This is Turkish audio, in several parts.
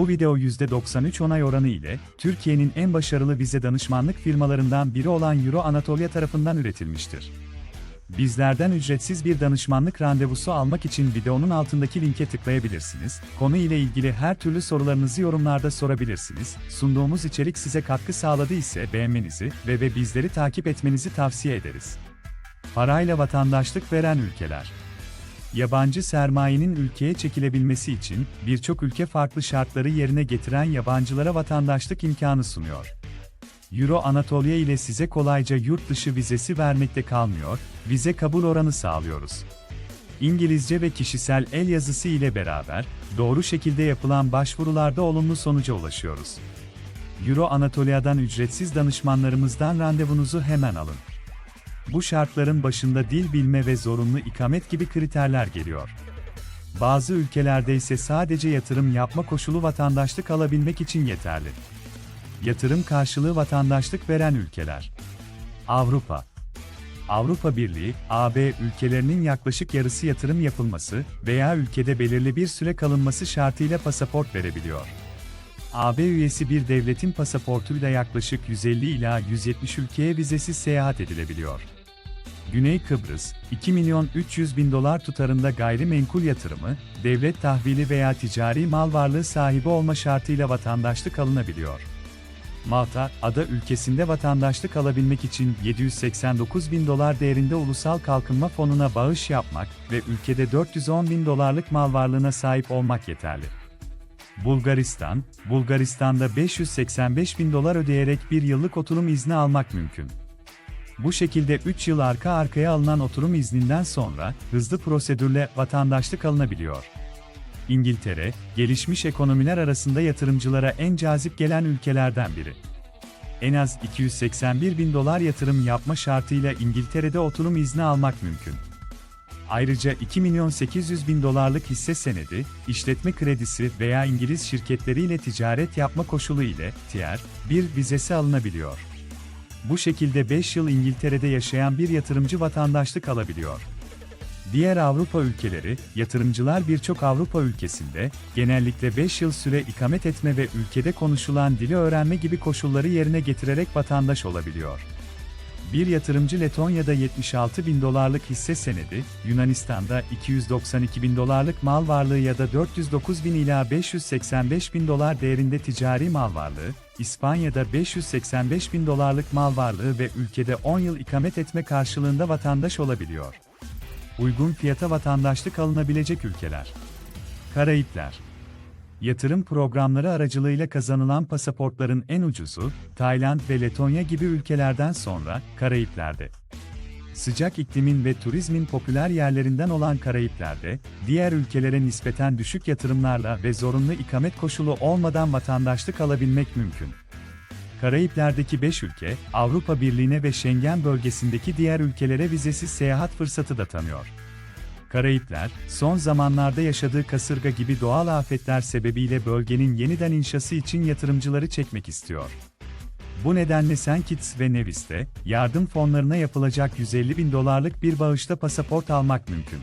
Bu video %93 onay oranı ile Türkiye'nin en başarılı vize danışmanlık firmalarından biri olan Euro Anatolia tarafından üretilmiştir. Bizlerden ücretsiz bir danışmanlık randevusu almak için videonun altındaki linke tıklayabilirsiniz. Konu ile ilgili her türlü sorularınızı yorumlarda sorabilirsiniz. Sunduğumuz içerik size katkı sağladı ise beğenmenizi ve ve bizleri takip etmenizi tavsiye ederiz. Parayla vatandaşlık veren ülkeler Yabancı sermayenin ülkeye çekilebilmesi için birçok ülke farklı şartları yerine getiren yabancılara vatandaşlık imkanı sunuyor. Euro Anatolia ile size kolayca yurt dışı vizesi vermekte kalmıyor, vize kabul oranı sağlıyoruz. İngilizce ve kişisel el yazısı ile beraber doğru şekilde yapılan başvurularda olumlu sonuca ulaşıyoruz. Euro Anatolia'dan ücretsiz danışmanlarımızdan randevunuzu hemen alın. Bu şartların başında dil bilme ve zorunlu ikamet gibi kriterler geliyor. Bazı ülkelerde ise sadece yatırım yapma koşulu vatandaşlık alabilmek için yeterli. Yatırım karşılığı vatandaşlık veren ülkeler. Avrupa Avrupa Birliği, AB ülkelerinin yaklaşık yarısı yatırım yapılması veya ülkede belirli bir süre kalınması şartıyla pasaport verebiliyor. AB üyesi bir devletin pasaportuyla yaklaşık 150 ila 170 ülkeye vizesiz seyahat edilebiliyor. Güney Kıbrıs, 2 milyon 300 bin dolar tutarında gayrimenkul yatırımı, devlet tahvili veya ticari mal varlığı sahibi olma şartıyla vatandaşlık alınabiliyor. Malta, ada ülkesinde vatandaşlık alabilmek için 789 bin dolar değerinde ulusal kalkınma fonuna bağış yapmak ve ülkede 410 bin dolarlık mal varlığına sahip olmak yeterli. Bulgaristan, Bulgaristan'da 585 bin dolar ödeyerek bir yıllık oturum izni almak mümkün. Bu şekilde 3 yıl arka arkaya alınan oturum izninden sonra hızlı prosedürle vatandaşlık alınabiliyor. İngiltere, gelişmiş ekonomiler arasında yatırımcılara en cazip gelen ülkelerden biri. En az 281 bin dolar yatırım yapma şartıyla İngiltere'de oturum izni almak mümkün. Ayrıca 2 milyon 800 bin dolarlık hisse senedi, işletme kredisi veya İngiliz şirketleriyle ticaret yapma koşulu ile Tier 1 vizesi alınabiliyor. Bu şekilde 5 yıl İngiltere'de yaşayan bir yatırımcı vatandaşlık alabiliyor. Diğer Avrupa ülkeleri, yatırımcılar birçok Avrupa ülkesinde, genellikle 5 yıl süre ikamet etme ve ülkede konuşulan dili öğrenme gibi koşulları yerine getirerek vatandaş olabiliyor. Bir yatırımcı Letonya'da 76 bin dolarlık hisse senedi, Yunanistan'da 292 bin dolarlık mal varlığı ya da 409 bin ila 585 bin dolar değerinde ticari mal varlığı, İspanya'da 585 bin dolarlık mal varlığı ve ülkede 10 yıl ikamet etme karşılığında vatandaş olabiliyor. Uygun fiyata vatandaşlık alınabilecek ülkeler. Karayipler Yatırım programları aracılığıyla kazanılan pasaportların en ucuzu, Tayland ve Letonya gibi ülkelerden sonra, Karayipler'de. Sıcak iklimin ve turizmin popüler yerlerinden olan Karayipler'de, diğer ülkelere nispeten düşük yatırımlarla ve zorunlu ikamet koşulu olmadan vatandaşlık alabilmek mümkün. Karayipler'deki 5 ülke, Avrupa Birliği'ne ve Schengen bölgesindeki diğer ülkelere vizesiz seyahat fırsatı da tanıyor. Karayipler, son zamanlarda yaşadığı kasırga gibi doğal afetler sebebiyle bölgenin yeniden inşası için yatırımcıları çekmek istiyor. Bu nedenle St. Kitts ve Nevis'te, yardım fonlarına yapılacak 150 bin dolarlık bir bağışta pasaport almak mümkün.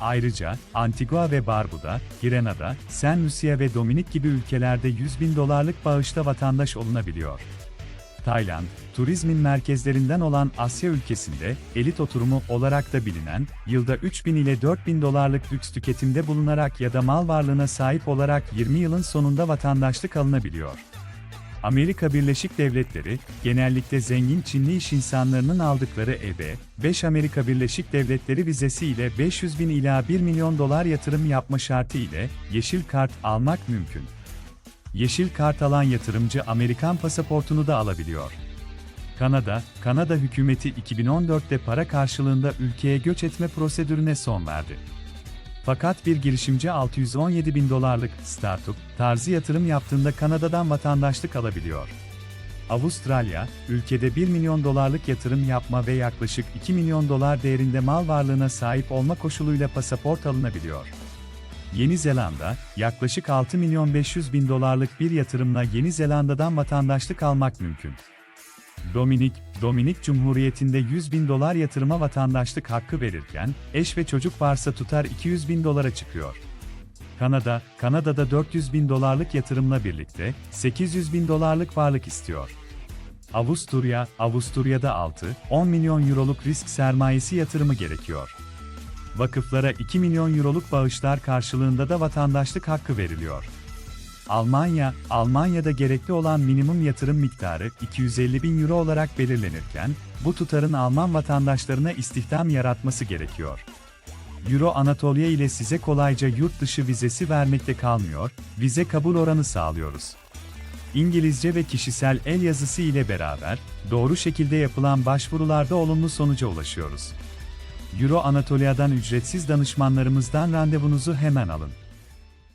Ayrıca, Antigua ve Barbuda, Grenada, Saint Lucia ve Dominik gibi ülkelerde 100 bin dolarlık bağışta vatandaş olunabiliyor. Tayland, turizmin merkezlerinden olan Asya ülkesinde, elit oturumu olarak da bilinen, yılda 3000 ile 4000 dolarlık lüks tüketimde bulunarak ya da mal varlığına sahip olarak 20 yılın sonunda vatandaşlık alınabiliyor. Amerika Birleşik Devletleri, genellikle zengin Çinli iş insanlarının aldıkları EB, 5 Amerika Birleşik Devletleri vizesi ile 500 bin ila 1 milyon dolar yatırım yapma şartı ile yeşil kart almak mümkün. Yeşil kart alan yatırımcı Amerikan pasaportunu da alabiliyor. Kanada, Kanada hükümeti 2014'te para karşılığında ülkeye göç etme prosedürüne son verdi. Fakat bir girişimci 617 bin dolarlık startup tarzı yatırım yaptığında Kanada'dan vatandaşlık alabiliyor. Avustralya, ülkede 1 milyon dolarlık yatırım yapma ve yaklaşık 2 milyon dolar değerinde mal varlığına sahip olma koşuluyla pasaport alınabiliyor. Yeni Zelanda, yaklaşık 6 milyon 500 bin dolarlık bir yatırımla Yeni Zelanda'dan vatandaşlık almak mümkün. Dominik, Dominik Cumhuriyeti'nde 100 bin dolar yatırıma vatandaşlık hakkı verirken, eş ve çocuk varsa tutar 200 bin dolara çıkıyor. Kanada, Kanada'da 400 bin dolarlık yatırımla birlikte 800 bin dolarlık varlık istiyor. Avusturya, Avusturya'da 6-10 milyon euroluk risk sermayesi yatırımı gerekiyor. Vakıflara 2 milyon euroluk bağışlar karşılığında da vatandaşlık hakkı veriliyor. Almanya, Almanya'da gerekli olan minimum yatırım miktarı 250 bin euro olarak belirlenirken, bu tutarın Alman vatandaşlarına istihdam yaratması gerekiyor. Euro Anatolia ile size kolayca yurt dışı vizesi vermekte kalmıyor, vize kabul oranı sağlıyoruz. İngilizce ve kişisel el yazısı ile beraber, doğru şekilde yapılan başvurularda olumlu sonuca ulaşıyoruz. Euro Anatolia'dan ücretsiz danışmanlarımızdan randevunuzu hemen alın.